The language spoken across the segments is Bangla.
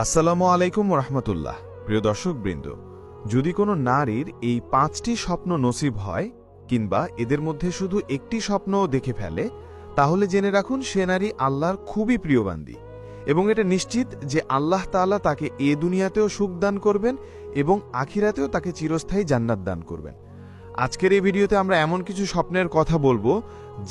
আসসালামু আলাইকুম রহমতুল্লাহ প্রিয় দর্শক বৃন্দ যদি কোনো নারীর এই পাঁচটি স্বপ্ন নসিব হয় কিংবা এদের মধ্যে শুধু একটি স্বপ্নও দেখে ফেলে, তাহলে জেনে রাখুন সে নারী আল্লাহর খুবই প্রিয়বান্দি এবং এটা নিশ্চিত যে আল্লাহ তাআলা তাকে এ দুনিয়াতেও সুখ দান করবেন এবং আখিরাতেও তাকে চিরস্থায়ী জান্নাত দান করবেন। আজকের এই ভিডিওতে আমরা এমন কিছু স্বপ্নের কথা বলব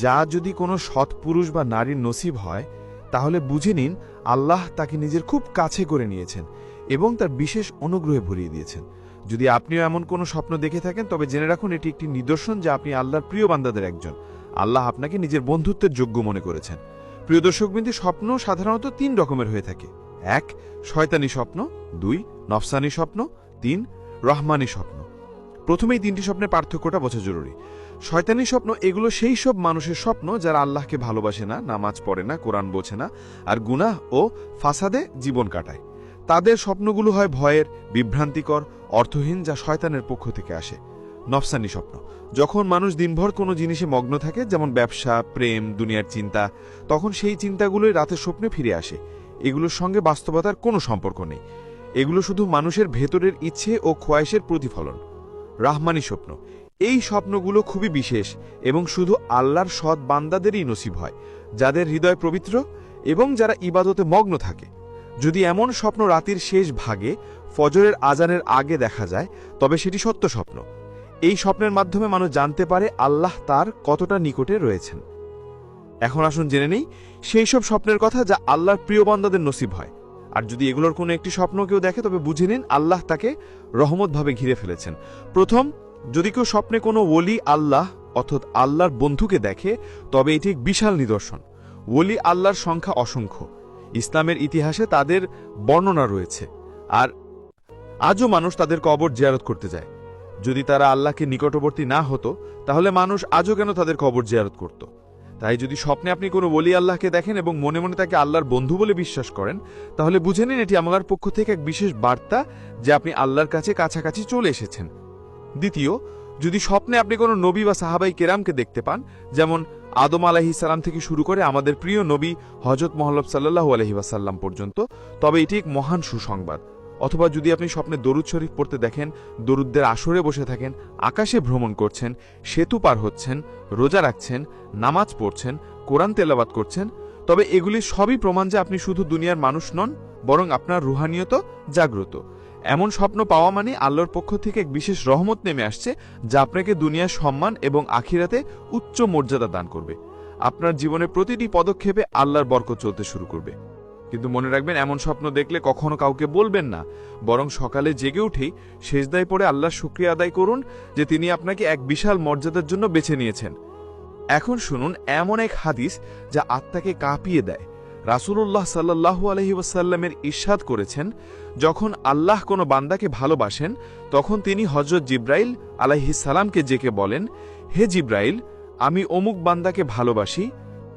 যা যদি কোনো সৎ পুরুষ বা নারীর নসিব হয় তাহলে বুঝে নিন, আল্লাহ তাকে নিজের খুব কাছে করে নিয়েছেন এবং তার বিশেষ অনুগ্রহে ভরিয়ে দিয়েছেন। যদি আপনিও এমন কোনো স্বপ্ন দেখে থাকেন, তবে জেনে রাখুন এটি একটি নিদর্শন যে আপনি আল্লাহর প্রিয় বান্দাদের একজন। আল্লাহ আপনাকে নিজের বন্ধুত্বের যোগ্য মনে করেছেন। প্রিয় দর্শকবৃন্দি, স্বপ্ন সাধারণত তিন রকমের হয়ে থাকে। এক, শয়তানি স্বপ্ন। দুই, নফসানি স্বপ্ন। তিন, রহমানি স্বপ্ন। প্রথমেই তিনটি স্বপ্নের পার্থক্যটা বোঝা জরুরি। শয়তানি স্বপ্ন, এগুলো সেই সব মানুষের স্বপ্ন যারা আল্লাহকে ভালোবাসে না, নামাজ পড়ে না, কোরআন বোঝে না, আর গুনাহ ও ফাসাদে জীবন কাটায়। তাদের স্বপ্নগুলো হয় ভয়ের, বিভ্রান্তিকর, অর্থহীন যা শয়তানের পক্ষ থেকে আসে। নফসানি স্বপ্ন, যখন মানুষ দিনভর কোনো জিনিসে মগ্ন থাকে, যেমন ব্যবসা, প্রেম, দুনিয়ার চিন্তা, তখন সেই চিন্তাগুলোই রাতের স্বপ্নে ফিরে আসে। এগুলোর সঙ্গে বাস্তবতার কোনো সম্পর্ক নেই। এগুলো শুধু মানুষের ভেতরের ইচ্ছে ও খোয়াইশের প্রতিফলন। রাহমানি স্বপ্ন এই স্বপ্নগুলো খুবই বিশেষ এবং শুধু আল্লাহর সৎ বান্দাদেরই নসিব হয়, যাদের হৃদয় পবিত্র এবং যারা ইবাদতে মগ্ন থাকে। যদি এমন স্বপ্ন রাতির শেষ ভাগে, ফজরের আজানের আগে দেখা যায়, তবে সেটি সত্য স্বপ্ন। এই স্বপ্নের মাধ্যমে মানুষ জানতে পারে আল্লাহ তার কতটা নিকটে রয়েছেন। এখন আসুন জেনে নেই, সেই সব স্বপ্নের কথা যা আল্লাহর প্রিয় বান্দাদের নসিব হয়। আর যদি এগুলোর কোনো একটি স্বপ্ন কেউ দেখে, তবে বুঝে নিন আল্লাহ তাকে রহমতভাবে ঘিরে ফেলেছেন। প্রথম যদি কেউ স্বপ্নে কোনো ওলি আল্লাহ অর্থাৎ আল্লাহর বন্ধুকে দেখে, তবে এটি এক বিশাল নিদর্শন। ওলি আল্লাহর সংখ্যা অসংখ্য। ইসলামের ইতিহাসে তাদের বর্ণনা রয়েছে। আর আজও মানুষ তাদের কবর জিয়ারত করতে যায়। যদি তারা আল্লাহকে নিকটবর্তী না হতো, তাহলে মানুষ আজও কেন তাদের কবর জিয়ারত করত? তাই যদি স্বপ্নে আপনি কোনো বলি আল্লাহকে দেখেন এবং মনে মনে তাকে আল্লাহর বন্ধু বলে বিশ্বাস করেন, তাহলে বুঝে নিন এটি আমার পক্ষ থেকে এক বিশেষ বার্তা যে আপনি আল্লাহর কাছে কাছাকাছি চলে এসেছেন। দ্বিতীয়, যদি স্বপ্নে আপনি কোনো নবী বা সাহাবাই কেরামকে দেখতে পান, যেমন আদম আলাহি সালাম থেকে শুরু করে আমাদের প্রিয় নবী হজরত মোহাম্মদ সাল্লাহু আলহি ওয়াসাল্লাম পর্যন্ত, তবে এটি এক মহান সুসংবাদ। অথবা যদি আপনি স্বপ্নে দরুদ শরীফ পড়তে দেখেন, দরুদদের আসরে বসে থাকেন, আকাশে ভ্রমণ করছেন, সেতু পার হচ্ছেন, রোজা রাখছেন, নামাজ পড়ছেন, কোরআন তেলাবাত করছেন, তবে এগুলি সবই প্রমাণ যে আপনি শুধু দুনিয়ার মানুষ নন, বরং আপনার রুহানিয়ত জাগ্রত। এমন স্বপ্ন পাওয়া মানে আল্লাহর পক্ষ থেকে এক বিশেষ রহমত নেমে আসছে, যা আপনাকে দুনিয়ার সম্মান এবং আখিরাতে উচ্চ মর্যাদা দান করবে। আপনার জীবনের প্রতিটি পদক্ষেপে আল্লাহর বরকত চলতে শুরু করবে। কিন্তু মনে রাখবেন, এমন স্বপ্ন দেখলে কখনো কাউকে বলবেন না, বরং সকালে জেগে উঠেই শেষদায় পড়ে আল্লাহ শুক্রিয়া আদায় করুন যে তিনি আপনাকে এক বিশাল মর্যাদার জন্য বেছে নিয়েছেন। এখন শুনুন এমন এক হাদিস যা আত্মাকে কাঁপিয়ে দেয়। রাসূলুল্লাহ সাল্লাহু আলহি ওয়াসাল্লামের ইরশাদ করেছেন, যখন আল্লাহ কোনো বান্দাকে ভালোবাসেন, তখন তিনি হজরত জিব্রাইল সালামকে জেকে বলেন, হে জিব্রাইল, আমি অমুক বান্দাকে ভালোবাসি,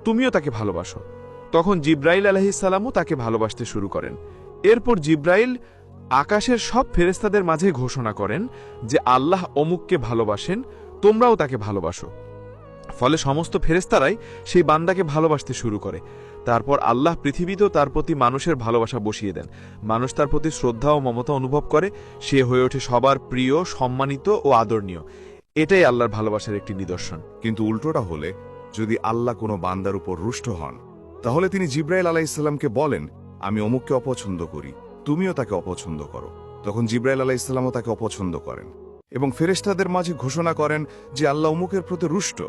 তুমিও তাকে ভালোবাসো। তখন জিব্রাইল আলহিসাল্লামও তাকে ভালোবাসতে শুরু করেন। এরপর জিব্রাইল আকাশের সব ফেরেস্তাদের মাঝে ঘোষণা করেন যে আল্লাহ অমুককে ভালোবাসেন, তোমরাও তাকে ভালোবাসো। ফলে সমস্ত ফেরেস্তারাই সেই বান্দাকে ভালোবাসতে শুরু করে। তারপর আল্লাহ পৃথিবীতেও তার প্রতি মানুষের ভালোবাসা বসিয়ে দেন। মানুষ তার প্রতি শ্রদ্ধা ও মমতা অনুভব করে। সে হয়ে ওঠে সবার প্রিয়, সম্মানিত ও আদরণীয়। এটাই আল্লাহর ভালোবাসার একটি নিদর্শন। কিন্তু উল্টোটা হলে, যদি আল্লাহ কোনো বান্দার উপর রুষ্ট হন, তাহলে তিনি জিব্রাইল আলাইসাল্লামকে বলেন, আমি অমুককে অপছন্দ করি, তুমিও তাকে অপছন্দ করো। তখন জিব্রাইল আলাইসাল্লামও তাকে অপছন্দ করেন এবং ফেরেশতাদের মাঝে ঘোষণা করেন যে আল্লাহ অমুকের প্রতি রুষ্ট।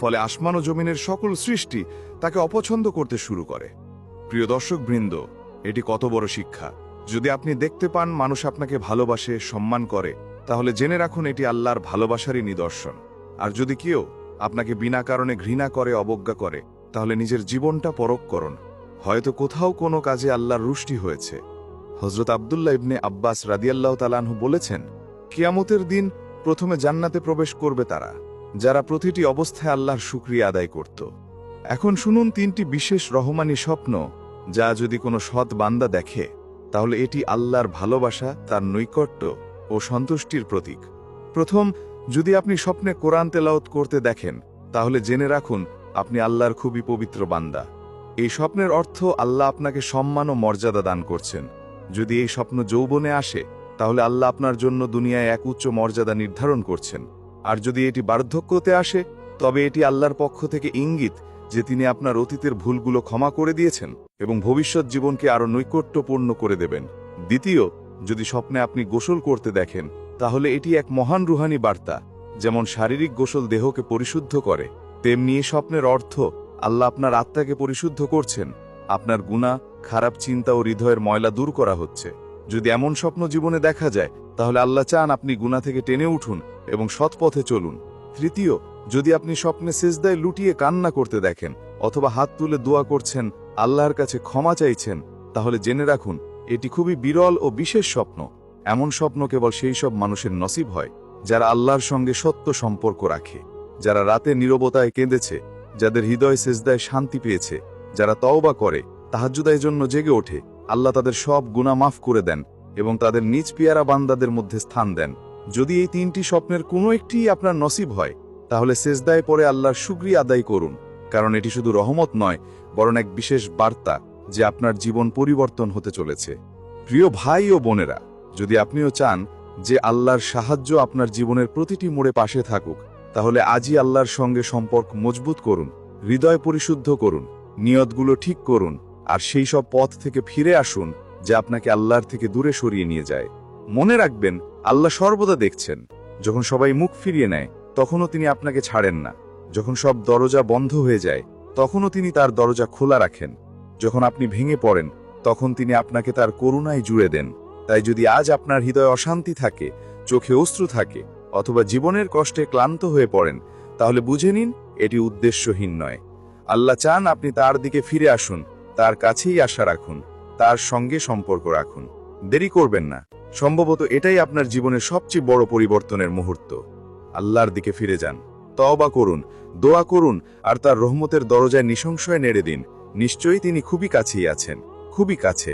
ফলে আসমান ও জমিনের সকল সৃষ্টি তাকে অপছন্দ করতে শুরু করে। প্রিয় দর্শক বৃন্দ, এটি কত বড় শিক্ষা। যদি আপনি দেখতে পান মানুষ আপনাকে ভালোবাসে, সম্মান করে, তাহলে জেনে রাখুন এটি আল্লাহর ভালোবাসারই নিদর্শন। আর যদি কেউ আপনাকে বিনা কারণে ঘৃণা করে, অবজ্ঞা করে, তাহলে নিজের জীবনটা পরক করুন। হয়তো কোথাও কোনো কাজে আল্লাহর রুষ্টি হয়েছে। হজরত আবদুল্লাহ ইবনে আব্বাস রাদিয়াল্লাহ তালানহু বলেছেন, কিয়ামতের দিন প্রথমে জান্নাতে প্রবেশ করবে তারা। যারা প্রতিটি অবস্থায় আল্লাহর শুক্রিয়া আদায় করত। এখন শুনুন তিনটি বিশেষ রহমানি স্বপ্ন, যা যদি কোনো সৎ বান্দা দেখে, তাহলে এটি আল্লাহর ভালোবাসা, তার নৈকট্য ও সন্তুষ্টির প্রতীক। প্রথম, যদি আপনি স্বপ্নে কোরআন তেলাওত করতে দেখেন, তাহলে জেনে রাখুন, আপনি আল্লাহর খুবই পবিত্র বান্দা। এই স্বপ্নের অর্থ আল্লাহ আপনাকে সম্মান ও মর্যাদা দান করছেন। যদি এই স্বপ্ন যৌবনে আসে, তাহলে আল্লাহ আপনার জন্য দুনিয়ায় এক উচ্চ মর্যাদা নির্ধারণ করছেন। আর যদি এটি বার্ধক্যতে আসে, তবে এটি আল্লাহর পক্ষ থেকে ইঙ্গিত যে তিনি আপনার অতীতের ভুলগুলো ক্ষমা করে দিয়েছেন এবং ভবিষ্যৎ জীবনকে আরও নৈকট্যপূর্ণ করে দেবেন। দ্বিতীয়, যদি স্বপ্নে আপনি গোসল করতে দেখেন, তাহলে এটি এক মহান রুহানি বার্তা, যেমন শারীরিক গোসল দেহকে পরিশুদ্ধ করে, তেমনি এই স্বপ্নের অর্থ, আল্লাহ আপনার আত্মাকে পরিশুদ্ধ করছেন, আপনার গুণা খারাপ চিন্তা ও হৃদয়ের ময়লা দূর করা হচ্ছে। যদি এমন স্বপ্ন জীবনে দেখা যায়, তাহলে আল্লাহ চান আপনি গুণা থেকে টেনে উঠুন এবং সৎ পথে চলুন। তৃতীয়, যদি আপনি স্বপ্নে সেজদায় লুটিয়ে কান্না করতে দেখেন অথবা হাত তুলে দোয়া করছেন, আল্লাহর কাছে ক্ষমা চাইছেন, তাহলে জেনে রাখুন, এটি খুবই বিরল ও বিশেষ স্বপ্ন। এমন স্বপ্ন কেবল সেই সব মানুষের নসিব হয়, যারা আল্লাহর সঙ্গে সত্য সম্পর্ক রাখে, যারা রাতে নীরবতায় কেঁদেছে, যাদের হৃদয় সেজদায় শান্তি পেয়েছে, যারা তওবা করে তাহাজ্জুদায় জন্য জেগে ওঠে, আল্লাহ তাদের সব গুনাহ মাফ করে দেন এবং তাদের নিজ পিয়ারা বান্দাদের মধ্যে স্থান দেন। যদি এই তিনটি স্বপ্নের কোনো একটিই আপনার নসিব হয়, তাহলে সেজদায় পরে আল্লাহর শুক্রিয়া আদায় করুন, কারণ এটি শুধু রহমত নয়, বরং এক বিশেষ বার্তা যে আপনার জীবন পরিবর্তন হতে চলেছে। প্রিয় ভাই ও বোনেরা, যদি আপনিও চান যে আল্লাহর সাহায্য আপনার জীবনের প্রতিটি মোড়ে পাশে থাকুক, তাহলে আজই আল্লাহর সঙ্গে সম্পর্ক মজবুত করুন, হৃদয় পরিশুদ্ধ করুন, নিয়তগুলো ঠিক করুন, আর সেই সব পথ থেকে ফিরে আসুন, যা আপনাকে আল্লাহর থেকে দূরে সরিয়ে নিয়ে যায়। মনে রাখবেন আল্লাহ সর্বদা দেখছেন। যখন সবাই মুখ ফিরিয়ে নেয়, তখনও তিনি আপনাকে ছাড়েন না। যখন সব দরজা বন্ধ হয়ে যায়, তখনও তিনি তার দরজা খোলা রাখেন। যখন আপনি ভেঙে পড়েন, তখন তিনি আপনাকে তার করুণায় জুড়ে দেন। তাই যদি আজ আপনার হৃদয়ে অশান্তি থাকে, চোখে অশ্রু থাকে, অথবা জীবনের কষ্টে ক্লান্ত হয়ে পড়েন, তাহলে বুঝে নিন, এটি উদ্দেশ্যহীন নয়। আল্লাহ চান আপনি তার দিকে ফিরে আসুন, তার কাছেই আশা রাখুন, তার সঙ্গে সম্পর্ক রাখুন। দেরি করবেন না। সম্ভবত এটাই আপনার জীবনের সবচেয়ে বড় পরিবর্তনের মুহূর্ত। আল্লাহর দিকে ফিরে যান। তওবা করুন, দোয়া করুন, আর তার রহমতের দরজায় নিঃসংশয় নেড়ে দিন। নিশ্চয়ই তিনি খুবই কাছেই আছেন, খুবই কাছে।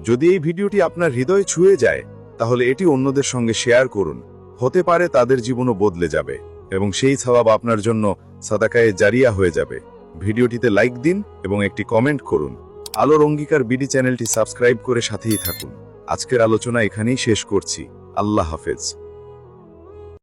যদি এই ভিডিওটি আপনার হৃদয়ে ছুঁয়ে যায়, তাহলে এটি অন্যদের সঙ্গে শেয়ার করুন। হতে পারে তাদের জীবনও বদলে যাবে, এবং সেই সওয়াব আপনার জন্য সাদাকায়ে জারিয়া হয়ে যাবে। ভিডিওটিতে লাইক দিন এবং একটি কমেন্ট করুন। আলোর অঙ্গীকার বিডি চ্যানেলটি সাবস্ক্রাইব করে সাথেই থাকুন। আজকের আলোচনা এখানেই শেষ করছি। আল্লাহ হাফেজ।